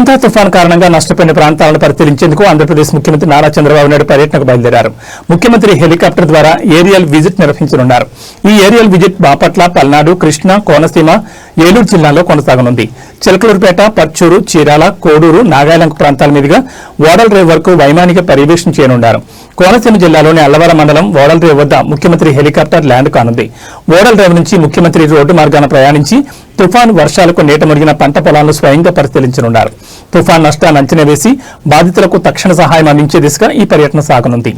మోంతా తుఫాన్ కారణంగా నష్టపోయిన ప్రాంతాలను పరిశీలించేందుకు ఆంధ్రప్రదేశ్ ముఖ్యమంత్రి నారా చంద్రబాబు నాయుడు పర్యటనకు బయలుదేరారు. ముఖ్యమంత్రి హెలికాప్టర్ ద్వారా ఏరియల్ విజిట్ నిర్వహించనున్నారు. ఈ ఏరియల్ విజిట్ బాపట్ల పల్నాడు కృష్ణా కోనసీమ ఏలూరు జిల్లాలో కొనసాగనుంది. చిలకలూరుపేట పర్చూరు చీరాల కోడూరు నాగాలంక ప్రాంతాల మీదుగా ఓడల్ రేవ్ వరకు వైమానిక పర్యవేక్షణ చేయనున్నారు. కోనసీమ జిల్లాలోని అల్లవరం మండలం ఓడల్ రేవ్ వద్ద ముఖ్యమంత్రి హెలికాప్టర్ ల్యాండ్ కానుంది. ఓడల్ రేవ్ నుంచి ముఖ్యమంత్రి రోడ్డు మార్గాన ప్రయాణించి తుఫాను వర్షాలకు నీట మునిగిన పంట పొలాలను స్వయంగా పరిశీలించనున్నారు. తుఫాన్ నష్టాన్ని అంచనా వేసి బాధితులకు తక్షణ సహాయం అందించే దిశగా ఈ పర్యటన సాగనుంది.